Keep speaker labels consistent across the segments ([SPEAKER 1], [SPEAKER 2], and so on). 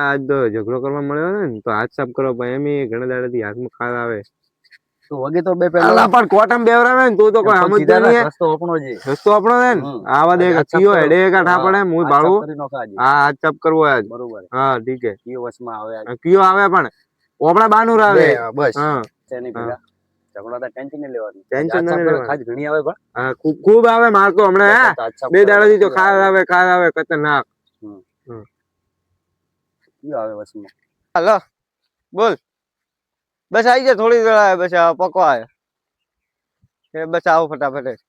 [SPEAKER 1] આજ તો ઝઘડો કરવા મળ્યો ને તો હાથ સાફ કરો પણ એમ ઘણા દાડાથી હાથમાં ખાર આવે.
[SPEAKER 2] તો વગે તો બે
[SPEAKER 1] અલા પણ કોટમ બેવરાવે ને તું તો કોઈ સમજતો નહીં
[SPEAKER 2] રસ્તો આપણો છે
[SPEAKER 1] રસ્તો આપણો છે ને? આવા દે
[SPEAKER 2] સાફ
[SPEAKER 1] ચિયો હેડે એક
[SPEAKER 2] હા,
[SPEAKER 1] પડે હું
[SPEAKER 2] આજે.
[SPEAKER 1] હા હાથ સાફ કરવો આજ
[SPEAKER 2] બરોબર
[SPEAKER 1] હા ઠીક છે.
[SPEAKER 2] કયો વસમાં આવે?
[SPEAKER 1] કયો આવે પણ? ઓપડા બાનું આવે
[SPEAKER 2] બસ.
[SPEAKER 1] હા.
[SPEAKER 2] તેની પેલા
[SPEAKER 1] ખતરનાક.
[SPEAKER 2] કયો આવે વચમાં
[SPEAKER 3] હાલો બોલ. બસ આવી જાય થોડી દેર આવે બસ આ પકવા આવે એ બસ આવો ફટાફટ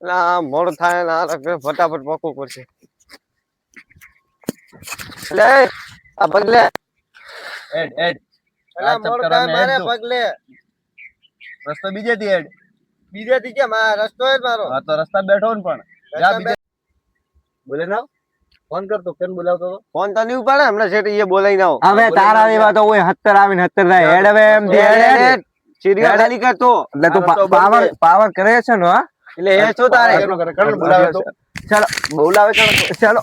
[SPEAKER 3] ના આ મોડું થાય ના ફટાફટ પકવું પડશે. એટલે આ પગલે.
[SPEAKER 2] એડ એડ.
[SPEAKER 3] પગલે.
[SPEAKER 2] રસ્તો બીજેથી એડ.
[SPEAKER 3] બીજેથી કેમ? આ રસ્તો જ મારો.
[SPEAKER 2] હા તો રસ્તા બેઠો ને પણ. બીજે. બોલે ના. ફોન કરતો કેમ બોલાવતો હતો?
[SPEAKER 3] ફોન તો નહીં ઉપાડે હમણાં શેઠ એ બોલાઈ ના
[SPEAKER 1] હવે તારા એવા તો હોય હત્તર આવીને હત્તર ના હેડ હવે એમ દે હેડ હેડ.
[SPEAKER 3] ખાલી કરતો.
[SPEAKER 1] એટલે તું પાવર પાવર કરે છે ને હા?
[SPEAKER 3] એટલે એ શું તારે?
[SPEAKER 2] કરણ બોલાવે તો.
[SPEAKER 1] ચાલો.
[SPEAKER 2] બોલાવે ચાલો.
[SPEAKER 1] ચાલો.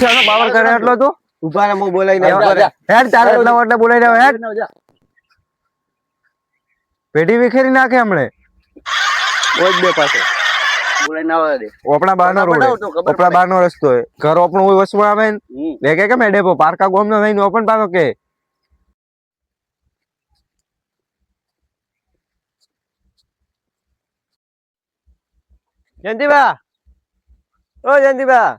[SPEAKER 1] ચાલો પાવર કરે એટલો તું.
[SPEAKER 3] ઊભા રે હું બોલાઈ ના.
[SPEAKER 1] હેડ ચાલો એટલા એટલે બોલાઈ રહ્યો હેડ. પેઢી વિખેરી નાખે હમણે.
[SPEAKER 2] ઓય બે પાસે.
[SPEAKER 1] રોડ રસ્તો ઘર ઓપણું હોય વસમાં આવે ને. લે કે કેમ ડેપો પારકા ગોમ નો થઈને ઓપન પાછો કે.
[SPEAKER 3] જયંતિભા. ઓ જયંતિભા.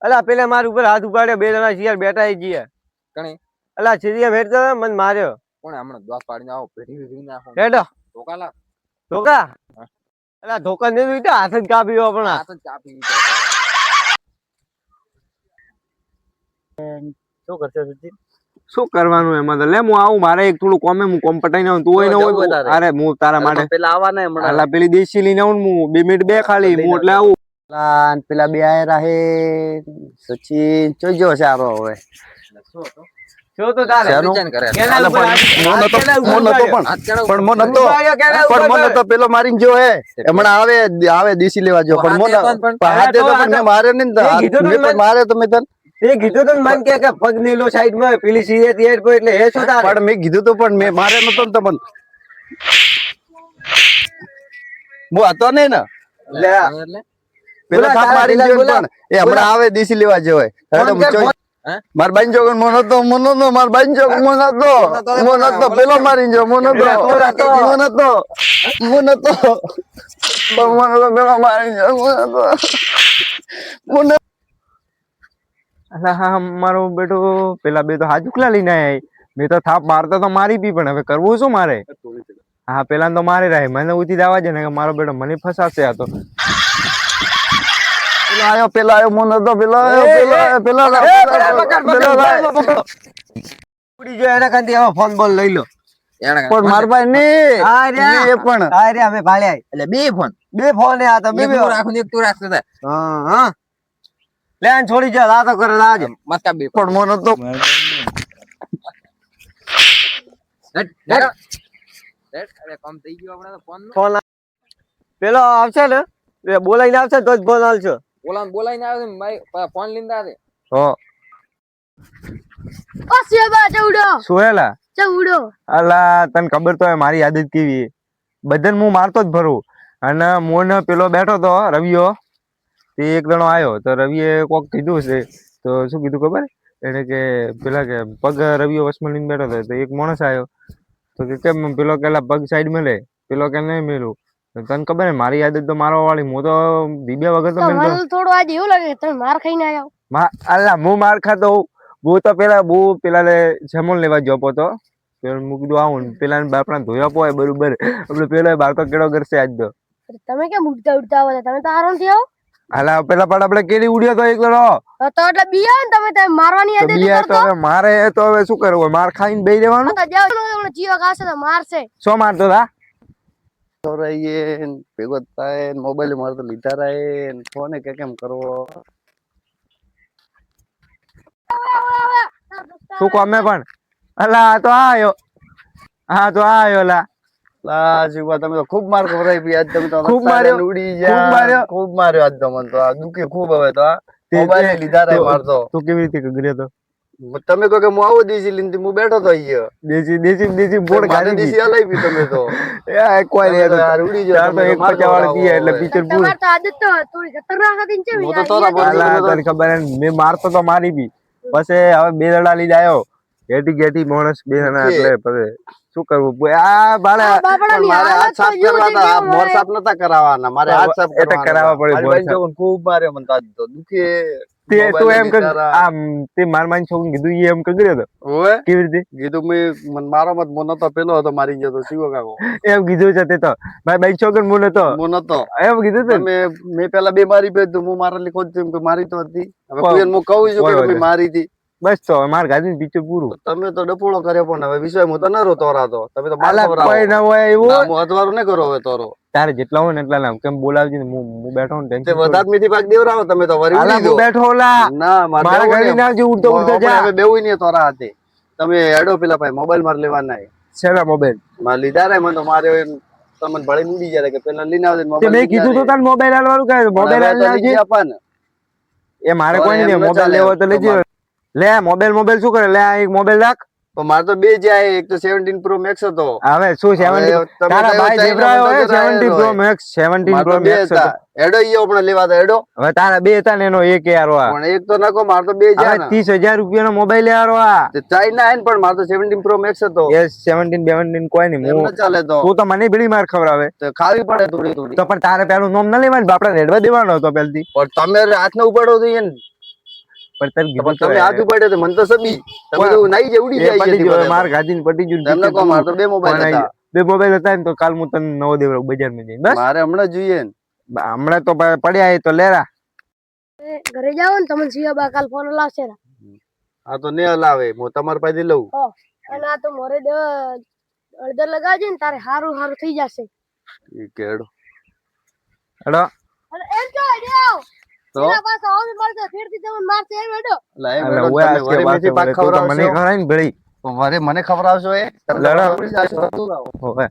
[SPEAKER 3] અલા પેલા માર ઉપર હાથ ઉપાડ્યો. બે જણા શિયાર બેઠા એ જીએ
[SPEAKER 2] કણે?
[SPEAKER 3] અલા સીરિયા ભેટતો મને માર્યો.
[SPEAKER 2] કોણ હમણાં દ્વાસ પાડીને આવો? ભેટી ભેટી નાખો
[SPEAKER 3] હેડો.
[SPEAKER 2] ધોકાલા
[SPEAKER 3] ધોકા? અલા ધોકા ને દીધો હાથ જ કાપ્યો આપણા
[SPEAKER 2] હાથ જ કાપી શું કરશે સુજીત
[SPEAKER 1] શું કરવાનું એમાં તો? લે હું આવું મારે એક થોડું કોમે હું કોમ પટાઈને આવું તું હોય ને હોય
[SPEAKER 2] તારે.
[SPEAKER 1] અરે હું તારા માટે
[SPEAKER 2] પેલા આવવાના હમણાં.
[SPEAKER 1] અલા પેલી દેશી લઈને આવું ને હું બે મિનિટ બે ખાલી હું એટલે આવું.
[SPEAKER 2] પેલા પેલા બે આયરા હે સચિન જોઈજો સારો હવે.
[SPEAKER 3] શું તો તારે.
[SPEAKER 2] શેનું?
[SPEAKER 3] કેના ઉપર હાથ-
[SPEAKER 2] નતો
[SPEAKER 3] કેના
[SPEAKER 2] નતો પણ. પણ મોં નતો.
[SPEAKER 3] ઉપાડ્યો, કેના ઉપર
[SPEAKER 2] પણ મોં નતો. પેલો મારીને જો હે. હમણાં આવે આવે દેશી લેવા જો. પણ મોં હાથે તો પણ મેં ને
[SPEAKER 3] તું
[SPEAKER 2] પણ માર્યો તો મેં તને.
[SPEAKER 3] એ કીધું તો મન કે કે પગ નીલો સાઈડમાં પેલી સીરે થી પર એટલે એ શું તારે?
[SPEAKER 2] પણ મેં કીધું તો પણ મેં માર્યો નતો ને તમને હતો ને.
[SPEAKER 3] લે.
[SPEAKER 2] પેલો થાપ મારી
[SPEAKER 3] પેલા
[SPEAKER 2] ગયો પણ. એ હમણાં આવે દેશી લેવા જો હે. માર બાઈન જોગન મો નતો મો નતો માર બાઈન જોગ મો નતો મો નતો પેલો મારી જો મો
[SPEAKER 3] હતો. નતો.
[SPEAKER 2] હતો. નતો મો નતો પણ મો નતો પેલો મારી જો મો હતો. મો નતો
[SPEAKER 1] અલા હા મારો બેટો પેલા બે તો હાજુ ઉખલા લઈને આયા મેં તો થાપ મારતો તો મારી પી પણ હવે કરવું શું મારે? હા પેલા તો મારે રહે. મને ઉતી દાવા છે ને કે મારો બેટો મને ફસાશે આ તો.
[SPEAKER 2] પેલો આયો પેલો આયો મો નતો પેલો આયો પેલો આયો પેલો આયો.
[SPEAKER 3] ઉડી ગયો એના કાંતી આવો ફોન બોલ લઈ લો.
[SPEAKER 2] પણ માર ભાઈ ને
[SPEAKER 3] હા રહ્યા.
[SPEAKER 2] એ પણ.
[SPEAKER 3] રે અમે ભાળ્યા
[SPEAKER 4] એટલે બે ફોન
[SPEAKER 3] બે ફોન આ તો બે
[SPEAKER 4] રાખું એક તું રાખતો હતા
[SPEAKER 3] હા હા. લે છોડી જા આ તો કરે આજ.
[SPEAKER 4] મસ્કા બે
[SPEAKER 2] પણ મો નતો
[SPEAKER 4] અરે કામ થઈ ગયું આપણે ફોન
[SPEAKER 3] ફોન પેલો આવશે ને? બોલાઈ ને આવશે તો જ ફોન આવશે
[SPEAKER 4] બોલા બોલાઈને આવે છે ભાઈ ફોન લઈને આવે.
[SPEAKER 1] હો.
[SPEAKER 5] ઓ સેબા ચૌડો
[SPEAKER 1] સોહેલા.
[SPEAKER 5] ચૌડો
[SPEAKER 1] અલા તને ખબર તો મારી આદત કેવી છે. બધાને હું મારતો જ ભરું અને મોને પેલો બેઠો તો રવિયો. તે એક જણો આવ્યો તો રવિએ કોક કીધું છે. તો શું કીધું ખબર? એને કે પેલા કે પગ રવિયો વસમાં લઈને બેઠો હતો તો એક માણસ આવ્યો તો કે કેમ? પેલો કેલા પગ સાઈડ મેલે પેલો કે નહીં મેલું. તને ખબર હે મારી આદત તો મારવા વાળી હું તો દીબ્યા વગર તો
[SPEAKER 5] મને થોડું આજે એવું લાગે તમે માર ખાઈને આવ્યા
[SPEAKER 1] મા અલા હું માર ખાતો હું તો પેલા બહુ પેલા જમણ લેવા જોપો તો. પેલા મૂકી આવું ને પેલા બાપડા ધોયા પોય બરોબર. આપણે પેલા બાળકો કેળો કરશે આજ તો.
[SPEAKER 5] તમે કેમ ઉડતા ઉડતા આવો તમે તો આરામથી આવો
[SPEAKER 1] હાલા પેલા પણ આપણે કેડી ઉડ્યો તો એક જણો
[SPEAKER 5] તો એટલે બિયા ને તમે તમે મારવાની આદત
[SPEAKER 1] બિયા તો હવે મારે તો હવે શું કરવું? માર ખાઈને બેહી રહેવાનું?
[SPEAKER 5] તો જાવ ને જીવો ખાશે તો મારશે.
[SPEAKER 1] શું મારતો તા?
[SPEAKER 2] તો રહીએ ભેગો થાય મોબાઈલ મારે તો લીધા રહે ફોને કે કેમ કરવો?
[SPEAKER 1] શું કોમે પણ? અલા તો આયો. હા તો આયો લા
[SPEAKER 2] લા જીવા તમે તો ખૂબ માર ખવડાવી પી આજ તમે તો
[SPEAKER 1] ખૂબ માર્યો,
[SPEAKER 2] ઉડી
[SPEAKER 1] જા
[SPEAKER 2] ખૂબ
[SPEAKER 1] માર્યો.
[SPEAKER 2] ખૂબ માર્યો આજ તો મન તો. આ દુખે ખૂબ હવે તો મોબાઈલ લીધા
[SPEAKER 1] રહે
[SPEAKER 2] મારતો
[SPEAKER 1] તું. કેવી રીતે કર્યો તો?
[SPEAKER 2] તમે કહો કે હું આવો દેશી લીધી હું બેઠો તો અહીંયા.
[SPEAKER 1] દેશી દેશી દેશી બોર્ડ ગાડી
[SPEAKER 2] દેશી અલાઈ પી તમે તો.
[SPEAKER 1] એ કોઈ
[SPEAKER 2] રે યાર ઉડી
[SPEAKER 1] જો તો
[SPEAKER 2] તમે
[SPEAKER 1] એક
[SPEAKER 2] માર
[SPEAKER 1] વાળ વાળી એટલે પિક્ચર
[SPEAKER 5] તમારે
[SPEAKER 1] પૂરું.
[SPEAKER 5] તો આદત તો થોડી ખતરનાક હતી ને
[SPEAKER 2] હું તો તારા
[SPEAKER 1] અલા, તને ખબર હે ને, મેં મારતો તો મારી બી. પછી હવે બે દડા લઈ આવ્યો. ઘેટી ઘેટી માણસ બે જણા એટલે પછી શું કરવું? આ બાળા
[SPEAKER 2] મારે હાથ સાફ
[SPEAKER 5] તો
[SPEAKER 2] કરવા હતા. મોર સાફ નતા કરાવવાના મારે હાથ સાફ એટલે
[SPEAKER 1] કરાવવા પડે,
[SPEAKER 2] ખૂબ મારે મને તો. દુખે.
[SPEAKER 1] તે તો એમ
[SPEAKER 2] કે
[SPEAKER 1] આમ તે માર માન છોકરીને કીધું એ એમ કર્યો તો.
[SPEAKER 2] ઓએ
[SPEAKER 1] કેવી રીતે?
[SPEAKER 2] કીધું મે મન મારો મત મોનો તો પેલો હતો મારી ગયો તો શિવો કાકો.
[SPEAKER 1] એમ કીધું છે તે તો. ભાઈ બાઈક છોકર મું નતો.
[SPEAKER 2] મો નતો.
[SPEAKER 1] એમ કીધું તું
[SPEAKER 2] મે મેં પેલા બે મારી બે તું હું મારા લખો જ કે મારી તો હતી. હવે
[SPEAKER 1] કોઈ-
[SPEAKER 2] હું કહું છું કે મે મારી હતી.
[SPEAKER 1] બસ તો માર ગાડી પિક્ચર પૂરું.
[SPEAKER 2] તમે તો ડપોળો કર્યો પણ હવે વિશ્વાસ હું તો ન રો તોરાતો. તમે તો ખવડાવો.
[SPEAKER 1] કોઈ ન હોય એવું.
[SPEAKER 2] ના, ન કરો હવે તોરો.
[SPEAKER 1] તારે જેટલા હોય ને એટલા નામ કેમ બોલાવજે ને હું હું બેઠો ને ટેન્શન
[SPEAKER 2] વધારે મીઠી પાક દેવરાવો તમે તો વરી
[SPEAKER 1] આલા હું બેઠો ઓલા
[SPEAKER 2] ના મારે ઘરે
[SPEAKER 1] ના જે ઉડતો ઉડતો જા.
[SPEAKER 2] હવે બેવું નહીં તોરા હાથે તમે એડો પેલા ભાઈ મોબાઈલ માર લેવાના હે.
[SPEAKER 1] છેલ્લા મોબાઈલ
[SPEAKER 2] મારે લીધા રે મને તો મારે તમને ભળે ઉડી જાય કે પેલા લઈને આવજે મોબાઈલ
[SPEAKER 1] મેં કીધું તો તારે મોબાઈલ આલવાનું કહે મોબાઈલ આલી આવજે.
[SPEAKER 2] આપવાને.
[SPEAKER 1] એ મારે કોઈ નહીં મોબાઈલ લેવો તો લેજો. લે મોબાઈલ મોબાઈલ શું કરે? લે આ એક મોબાઈલ રાખ.
[SPEAKER 2] પણ મારે તો બે જાય એક તો 17 પ્રો મેક્સ હતો.
[SPEAKER 1] હવે શું
[SPEAKER 2] હવે
[SPEAKER 1] 17 તારા ભાઈ જેવરાયો હોય 17 પ્રો. મેક્સ 17
[SPEAKER 2] મારે
[SPEAKER 1] પ્રો મેક્સ
[SPEAKER 2] હતો. એડો ઈયો પણ લેવા તો એડો
[SPEAKER 1] હવે તારા બે હતા ને એનો એક યારો આ.
[SPEAKER 2] પણ એક તો નાખો મારે તો બે જાય ને
[SPEAKER 1] ત્રીસ હજાર રૂપિયાનો મોબાઈલ યારો આ.
[SPEAKER 2] તે ચાઇના હે ને પણ મારે તો 17 પ્રો મેક્સ હતો.
[SPEAKER 1] એ 17 17 કોઈ નહીં હું
[SPEAKER 2] ચાલે તો.
[SPEAKER 1] તું તો મને બીડી માર ખવરાવે
[SPEAKER 2] તો ખાવી પડે થોડી થોડી.
[SPEAKER 1] તો પણ તારે પેલું નામ ન લેવાનું બાપડા રેડવા દેવાનો હતો પહેલથી.
[SPEAKER 2] પણ તમે હાથ ને ઉપાડો તો એને
[SPEAKER 1] પણ તારે કીધું
[SPEAKER 2] તમે હાથ ઉપાડ્યો તો મને તો સબી તમે તો નાઈ જાય ઉડી જાય છે
[SPEAKER 1] માર ગાજીને પટી ગયું
[SPEAKER 2] તમને કહો મારે તો બે મોબાઈલ હતા.
[SPEAKER 1] બે મોબાઈલ હતા ને તો કાલ હું તને નવો દેવડાવું બજારમાં જઈને બસ?
[SPEAKER 2] મારે હમણાં જોઈએ ને.
[SPEAKER 1] હમણાં તો પડ્યા એ તો લેરા.
[SPEAKER 5] ઘરે જાઓ ને તમને સિયા બા કાલ ફોન લાવશે.
[SPEAKER 2] આ તો ને હલાવે હું તમારા પાસેથી લઉં.
[SPEAKER 5] અને આ તો મોરે અડધર લગાવજે ને તારે હારું હારું થઈ જશે.
[SPEAKER 2] ઈ કેડો.
[SPEAKER 1] હેડો.
[SPEAKER 5] એમ
[SPEAKER 2] તો
[SPEAKER 5] પાસે હેડો
[SPEAKER 1] તું? મને
[SPEAKER 2] ખવડાવશો? એ? તમે